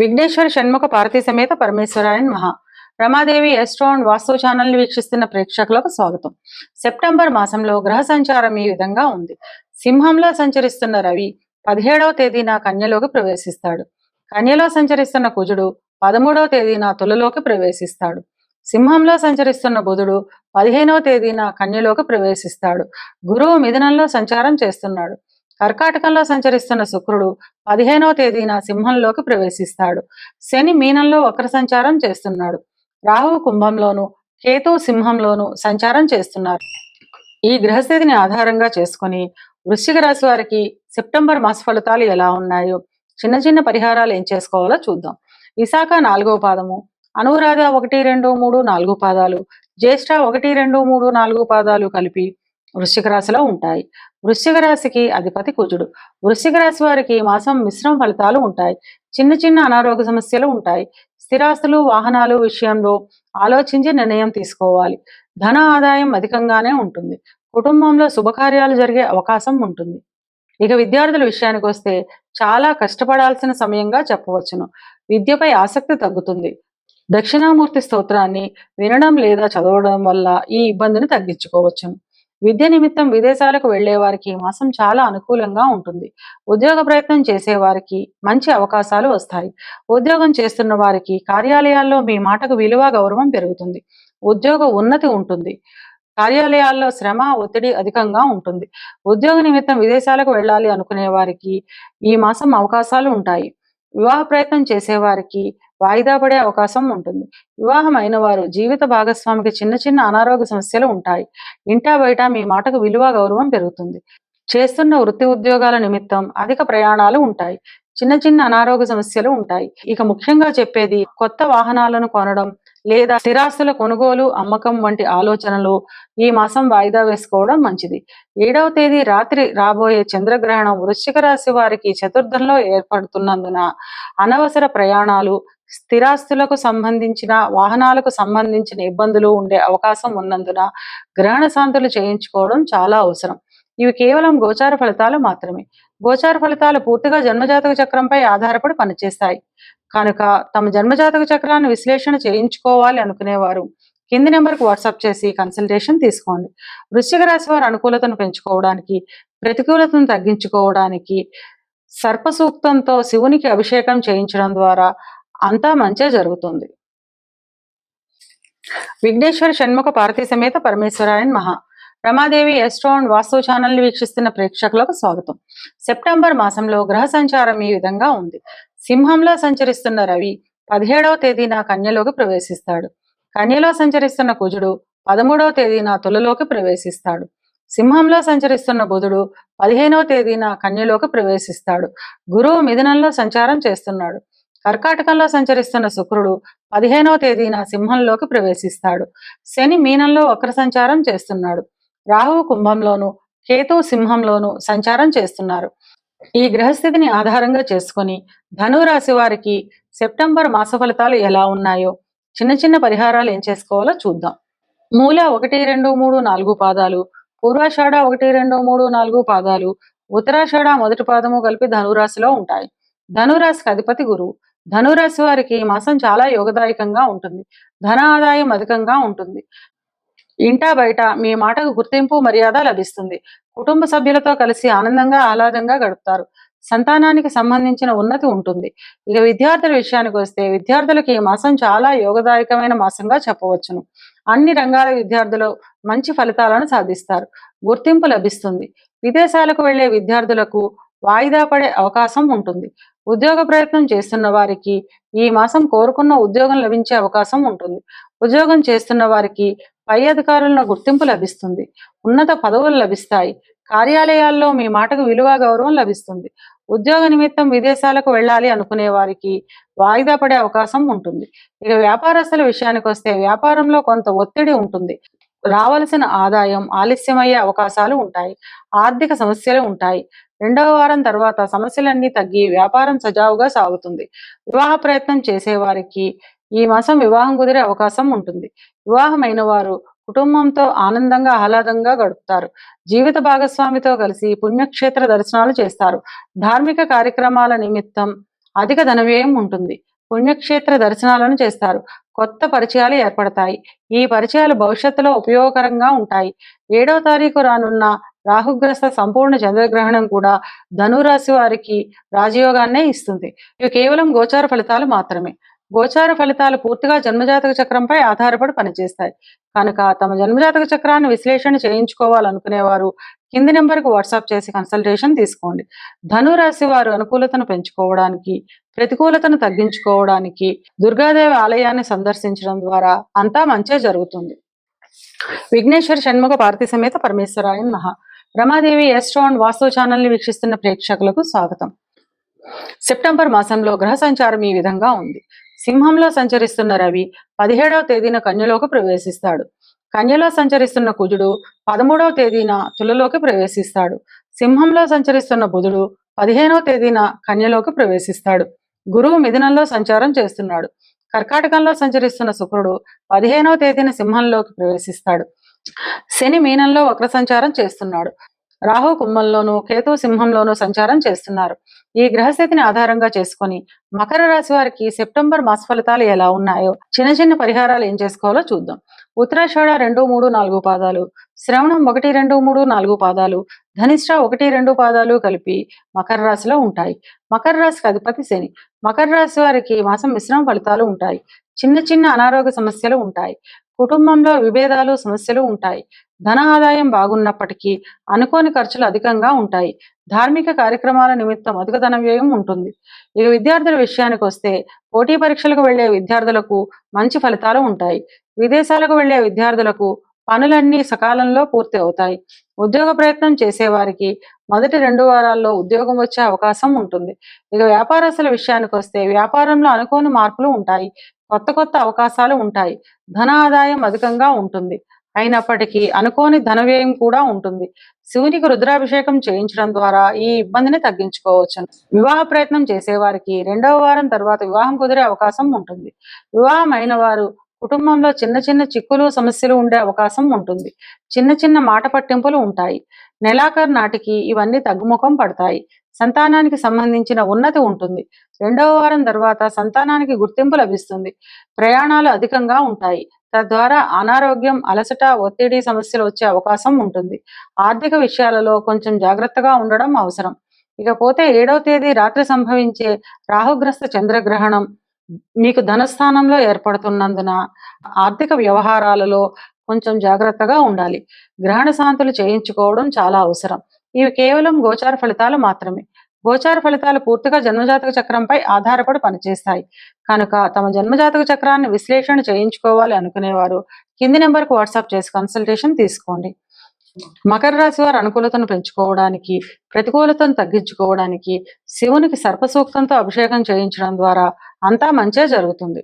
విఘ్నేశ్వర షణ్ముఖ పార్వతీ సమేత పరమేశ్వరాయన్ మహా. రమాదేవి ఎస్ట్రాన్ వాస్తు ఛానల్ వీక్షిస్తున్న ప్రేక్షకులకు స్వాగతం. సెప్టెంబర్ మాసంలో గ్రహ సంచారం ఈ విధంగా ఉంది. సింహంలో సంచరిస్తున్న రవి పదిహేడవ తేదీన కన్యలోకి ప్రవేశిస్తాడు. కన్యలో సంచరిస్తున్న కుజుడు పదమూడవ తేదీన తులలోకి ప్రవేశిస్తాడు. సింహంలో సంచరిస్తున్న బుధుడు పదిహేనవ తేదీన కన్యలోకి ప్రవేశిస్తాడు. గురువు మిథునంలో సంచారం చేస్తున్నాడు. కర్కాటకంలో సంచరిస్తున్న శుక్రుడు పదిహేనవ తేదీన సింహంలోకి ప్రవేశిస్తాడు. శని మీనంలో వక్ర సంచారం చేస్తున్నాడు. రాహువు కుంభంలోను కేతు సింహంలోను సంచారం చేస్తున్నారు. ఈ గ్రహస్థితిని ఆధారంగా చేసుకుని వృశ్చిక రాశి వారికి సెప్టెంబర్ మాస ఫలితాలు ఎలా ఉన్నాయో చిన్న చిన్న పరిహారాలు ఏం చేసుకోవాలో చూద్దాం. విశాఖ నాలుగవ పాదము అనురాధ ఒకటి రెండు మూడు నాలుగు పాదాలు జ్యేష్ఠ ఒకటి రెండు మూడు నాలుగు పాదాలు కలిపి వృశ్చిక రాశిలో ఉంటాయి. వృశ్చిక రాశికి అధిపతి కుజుడు. వృశ్చిక రాశి వారికి మాసం మిశ్రమ ఫలితాలు ఉంటాయి. చిన్న చిన్న అనారోగ్య సమస్యలు ఉంటాయి. స్థిరాస్తులు వాహనాలు విషయంలో ఆలోచించి నిర్ణయం తీసుకోవాలి. ధన ఆదాయం అధికంగానే ఉంటుంది. కుటుంబంలో శుభకార్యాలు జరిగే అవకాశం ఉంటుంది. ఇక విద్యార్థుల విషయానికి వస్తే చాలా కష్టపడాల్సిన సమయంగా చెప్పవచ్చును. విద్యపై ఆసక్తి తగ్గుతుంది. దక్షిణామూర్తి స్తోత్రాన్ని వినడం లేదా చదవడం వల్ల ఈ ఇబ్బందిని తగ్గించుకోవచ్చును. విద్య నిమిత్తం విదేశాలకు వెళ్ళే వారికి ఈ మాసం చాలా అనుకూలంగా ఉంటుంది. ఉద్యోగ ప్రయత్నం చేసే వారికి మంచి అవకాశాలు వస్తాయి. ఉద్యోగం చేస్తున్న వారికి కార్యాలయాల్లో మీ మాటకు విలువ గౌరవం పెరుగుతుంది. ఉద్యోగ ఉన్నతి ఉంటుంది. కార్యాలయాల్లో శ్రమ ఒత్తిడి అధికంగా ఉంటుంది. ఉద్యోగ నిమిత్తం విదేశాలకు వెళ్ళాలి అనుకునే వారికి ఈ మాసం అవకాశాలు ఉంటాయి. వివాహ ప్రయత్నం చేసేవారికి వాయిదా పడే అవకాశం ఉంటుంది. వివాహం అయిన వారు జీవిత భాగస్వామికి చిన్న చిన్న అనారోగ్య సమస్యలు ఉంటాయి. ఇంటా బయట మీ మాటకు విలువ గౌరవం పెరుగుతుంది. చేస్తున్న వృత్తి ఉద్యోగాల నిమిత్తం అధిక ప్రయాణాలు ఉంటాయి. చిన్న చిన్న అనారోగ్య సమస్యలు ఉంటాయి. ఇక ముఖ్యంగా చెప్పేది కొత్త వాహనాలను కొనడం లేదా స్థిరాస్తుల కొనుగోలు అమ్మకం వంటి ఆలోచనలు ఈ మాసం వాయిదా వేసుకోవడం మంచిది. ఏడవ తేదీ రాత్రి రాబోయే చంద్రగ్రహణం వృశ్చిక రాశి వారికి చతుర్థంలో ఏర్పడుతున్నందున అనవసర ప్రయాణాలు స్థిరాస్తులకు సంబంధించిన వాహనాలకు సంబంధించిన ఇబ్బందులు ఉండే అవకాశం ఉన్నందున గ్రహణ శాంతులు చేయించుకోవడం చాలా అవసరం. ఇవి కేవలం గోచార ఫలితాలు మాత్రమే. గోచార ఫలితాలు పూర్తిగా జన్మజాతక చక్రంపై ఆధారపడి పనిచేస్తాయి. కనుక తమ జన్మజాతక చక్రాన్ని విశ్లేషణ చేయించుకోవాలి అనుకునేవారు కింది నెంబర్కి వాట్సాప్ చేసి కన్సల్టేషన్ తీసుకోండి. వృశ్చిక రాశి వారి అనుకూలతను పెంచుకోవడానికి ప్రతికూలతను తగ్గించుకోవడానికి సర్ప సూక్తంతో శివునికి అభిషేకం చేయించడం ద్వారా అంతా మంచే జరుగుతుంది. విఘ్నేశ్వర షణ్ముఖ పార్థి సమేత పరమేశ్వరాయన్ మహా. రమాదేవి ఎస్ట్రోన్ వాస్తు ఛానల్ని వీక్షిస్తున్న ప్రేక్షకులకు స్వాగతం. సెప్టెంబర్ మాసంలో గ్రహ సంచారం ఈ విధంగా ఉంది. సింహంలో సంచరిస్తున్న రవి పదిహేడవ తేదీన కన్యలోకి ప్రవేశిస్తాడు. కన్యలో సంచరిస్తున్న కుజుడు పదమూడవ తేదీన తులలోకి ప్రవేశిస్తాడు. సింహంలో సంచరిస్తున్న బుధుడు పదిహేనవ తేదీన కన్యలోకి ప్రవేశిస్తాడు. గురువు మిథునంలో సంచారం చేస్తున్నాడు. కర్కాటకంలో సంచరిస్తున్న శుక్రుడు పదిహేనవ తేదీన సింహంలోకి ప్రవేశిస్తాడు. శని మీనంలో వక్ర సంచారం చేస్తున్నాడు. రాహువు కుంభంలోను కేతు సింహంలోను సంచారం చేస్తున్నారు. ఈ గ్రహస్థితిని ఆధారంగా చేసుకొని ధనురాశి వారికి సెప్టెంబర్ మాస ఫలితాలు ఎలా ఉన్నాయో చిన్న చిన్న పరిహారాలు ఏం చేసుకోవాలో చూద్దాం. మూల ఒకటి రెండు మూడు నాలుగు పాదాలు పూర్వాషాఢ ఒకటి రెండు మూడు నాలుగు పాదాలు ఉత్తరాషాఢ మొదటి పాదము కలిపి ధనురాశిలో ఉంటాయి. ధనురాశికి అధిపతి గురువు. ధనురాశి వారికి ఈ మాసం చాలా యోగదాయకంగా ఉంటుంది. ధన ఆదాయం అధికంగా ఉంటుంది. ఇంటా బయట మీ మాటకు గుర్తింపు మర్యాద లభిస్తుంది. కుటుంబ సభ్యులతో కలిసి ఆనందంగా ఆహ్లాదంగా గడుపుతారు. సంతానానికి సంబంధించిన ఉన్నతి ఉంటుంది. ఇక విద్యార్థుల విషయానికి వస్తే విద్యార్థులకు ఈ మాసం చాలా యోగదాయకమైన మాసంగా చెప్పవచ్చును. అన్ని రంగాల విద్యార్థులు మంచి ఫలితాలను సాధిస్తారు. గుర్తింపు లభిస్తుంది. విదేశాలకు వెళ్ళే విద్యార్థులకు వాయిదా పడే అవకాశం ఉంటుంది. ఉద్యోగ ప్రయత్నం చేస్తున్న వారికి ఈ మాసం కోరుకున్న ఉద్యోగం లభించే అవకాశం ఉంటుంది. ఉద్యోగం చేస్తున్న వారికి పై అధికారులను గుర్తింపు లభిస్తుంది. ఉన్నత పదవులు లభిస్తాయి. కార్యాలయాల్లో మీ మాటకు విలువ గౌరవం లభిస్తుంది. ఉద్యోగ నిమిత్తం విదేశాలకు వెళ్ళాలి అనుకునే వారికి వాయిదా పడే అవకాశం ఉంటుంది. ఇక వ్యాపారస్తుల విషయానికి వస్తే వ్యాపారంలో కొంత ఒత్తిడి ఉంటుంది. రావలసిన ఆదాయం ఆలస్యమయ్యే అవకాశాలు ఉంటాయి. ఆర్థిక సమస్యలు ఉంటాయి. రెండవ వారం తర్వాత సమస్యలన్నీ తగ్గి వ్యాపారం సజావుగా సాగుతుంది. వివాహ ప్రయత్నం చేసేవారికి ఈ మాసం వివాహం కుదిరే అవకాశం ఉంటుంది. వివాహమైన వారు కుటుంబంతో ఆనందంగా ఆహ్లాదంగా గడుపుతారు. జీవిత భాగస్వామితో కలిసి పుణ్యక్షేత్ర దర్శనాలు చేస్తారు. ధార్మిక కార్యక్రమాల నిమిత్తం అధిక ధన వ్యయం ఉంటుంది. పుణ్యక్షేత్ర దర్శనాలను చేస్తారు. కొత్త పరిచయాలు ఏర్పడతాయి. ఈ పరిచయాలు భవిష్యత్తులో ఉపయోగకరంగా ఉంటాయి. ఏడో తారీఖు రానున్న రాహుగ్రస్త సంపూర్ణ చంద్రగ్రహణం కూడా ధనురాశి వారికి రాజయోగాన్నే ఇస్తుంది. ఇవి కేవలం గోచార ఫలితాలు మాత్రమే. గోచార ఫలితాలు పూర్తిగా జన్మజాతక చక్రంపై ఆధారపడి పనిచేస్తాయి. కనుక తమ జన్మజాతక చక్రాన్ని విశ్లేషణ చేయించుకోవాలనుకునేవారు కింది నెంబర్కి వాట్సాప్ చేసి కన్సల్టేషన్ తీసుకోండి. ధనురాశి వారు అనుకూలతను పెంచుకోవడానికి ప్రతికూలతను తగ్గించుకోవడానికి దుర్గాదేవి ఆలయాన్ని సందర్శించడం ద్వారా అంతా మంచే జరుగుతుంది. విఘ్నేశ్వర షణ్ముఖ పార్థి సమేత పరమేశ్వరాయన్ మహా రమాదేవి ఎస్ట్రో అండ్ వాస్తు ఛానల్ని వీక్షిస్తున్న ప్రేక్షకులకు స్వాగతం. సెప్టెంబర్ మాసంలో గ్రహ సంచారం ఈ విధంగా ఉంది. సింహంలో సంచరిస్తున్న రవి పదిహేడవ తేదీన కన్యలోకి ప్రవేశిస్తాడు. కన్యలో సంచరిస్తున్న కుజుడు పదమూడవ తేదీన తులలోకి ప్రవేశిస్తాడు. సింహంలో సంచరిస్తున్న బుధుడు పదిహేనవ తేదీన కన్యలోకి ప్రవేశిస్తాడు. గురువు మిథునంలో సంచారం చేస్తున్నాడు. కర్కాటకంలో సంచరిస్తున్న శుక్రుడు పదిహేనవ తేదీన సింహంలోకి ప్రవేశిస్తాడు. శని మీనంలో వక్ర సంచారం చేస్తున్నాడు. రాహు కుంభంలోనూ కేతు సింహంలోనూ సంచారం చేస్తున్నారు. ఈ గ్రహస్థితిని ఆధారంగా చేసుకొని మకర రాశి వారికి సెప్టెంబర్ మాస ఫలితాలు ఎలా ఉన్నాయో చిన్న చిన్న పరిహారాలు ఏం చేసుకోవాలో చూద్దాం. ఉత్తరాషాఢ రెండు మూడు నాలుగు పాదాలు శ్రవణం ఒకటి రెండు మూడు నాలుగు పాదాలు ధనిష్ట ఒకటి రెండు పాదాలు కలిపి మకర రాశిలో ఉంటాయి. మకర రాశికి అధిపతి శని. మకర రాశి వారికి మాసం మిశ్రమ ఫలితాలు ఉంటాయి. చిన్న చిన్న అనారోగ్య సమస్యలు ఉంటాయి. కుటుంబంలో విభేదాలు సమస్యలు ఉంటాయి. ధన ఆదాయం బాగున్నప్పటికీ అనుకోని ఖర్చులు అధికంగా ఉంటాయి. ధార్మిక కార్యక్రమాల నిమిత్తం అధిక ధన వ్యయం ఉంటుంది. ఇక విద్యార్థుల విషయానికి వస్తే పోటీ పరీక్షలకు వెళ్ళే విద్యార్థులకు మంచి ఫలితాలు ఉంటాయి. విదేశాలకు వెళ్ళే విద్యార్థులకు పనులన్నీ సకాలంలో పూర్తి అవుతాయి. ఉద్యోగ ప్రయత్నం చేసేవారికి మొదటి రెండు వారాల్లో ఉద్యోగం వచ్చే అవకాశం ఉంటుంది. ఇక వ్యాపారస్తుల విషయానికి వస్తే వ్యాపారంలో అనుకోని మార్పులు ఉంటాయి. కొత్త కొత్త అవకాశాలు ఉంటాయి. ధన ఆదాయం అధికంగా ఉంటుంది. అయినప్పటికీ అనుకోని ధన వ్యయం కూడా ఉంటుంది. శివునికి రుద్రాభిషేకం చేయించడం ద్వారా ఈ ఇబ్బందిని తగ్గించుకోవచ్చు. వివాహ ప్రయత్నం చేసేవారికి రెండవ వారం తర్వాత వివాహం కుదిరే అవకాశం ఉంటుంది. వివాహం అయిన వారు కుటుంబంలో చిన్న చిన్న చిక్కులు సమస్యలు ఉండే అవకాశం ఉంటుంది. చిన్న చిన్న మాట పట్టింపులు ఉంటాయి. నెలాఖరు నాటికి ఇవన్నీ తగ్గుముఖం పడతాయి. సంతానానికి సంబంధించిన ఉన్నతి ఉంటుంది. రెండవ వారం తర్వాత సంతానానికి గుర్తింపు లభిస్తుంది. ప్రయాణాలు అధికంగా ఉంటాయి. తద్వారా అనారోగ్యం అలసట ఒత్తిడి సమస్యలు వచ్చే అవకాశం ఉంటుంది. ఆర్థిక విషయాలలో కొంచెం జాగ్రత్తగా ఉండడం అవసరం. ఇకపోతే ఏడవ తేదీ రాత్రి సంభవించే రాహుగ్రస్త చంద్రగ్రహణం మీకు ధనస్థానంలో ఏర్పడుతున్నందున ఆర్థిక వ్యవహారాలలో కొంచెం జాగ్రత్తగా ఉండాలి. గ్రహణ శాంతులు చేయించుకోవడం చాలా అవసరం. ఇవి కేవలం గోచార ఫలితాలు మాత్రమే. గోచార ఫలితాలు పూర్తిగా జన్మజాతక చక్రంపై ఆధారపడి పనిచేస్తాయి. కనుక తమ జన్మజాతక చక్రాన్ని విశ్లేషణ చేయించుకోవాలి అనుకునేవారు కింది నెంబర్కు వాట్సాప్ చేసి కన్సల్టేషన్ తీసుకోండి. మకర రాశి వారు అనుకూలతను పెంచుకోవడానికి ప్రతికూలతను తగ్గించుకోవడానికి శివునికి సర్పసూక్తంతో అభిషేకం చేయించడం ద్వారా అంతా మంచే జరుగుతుంది.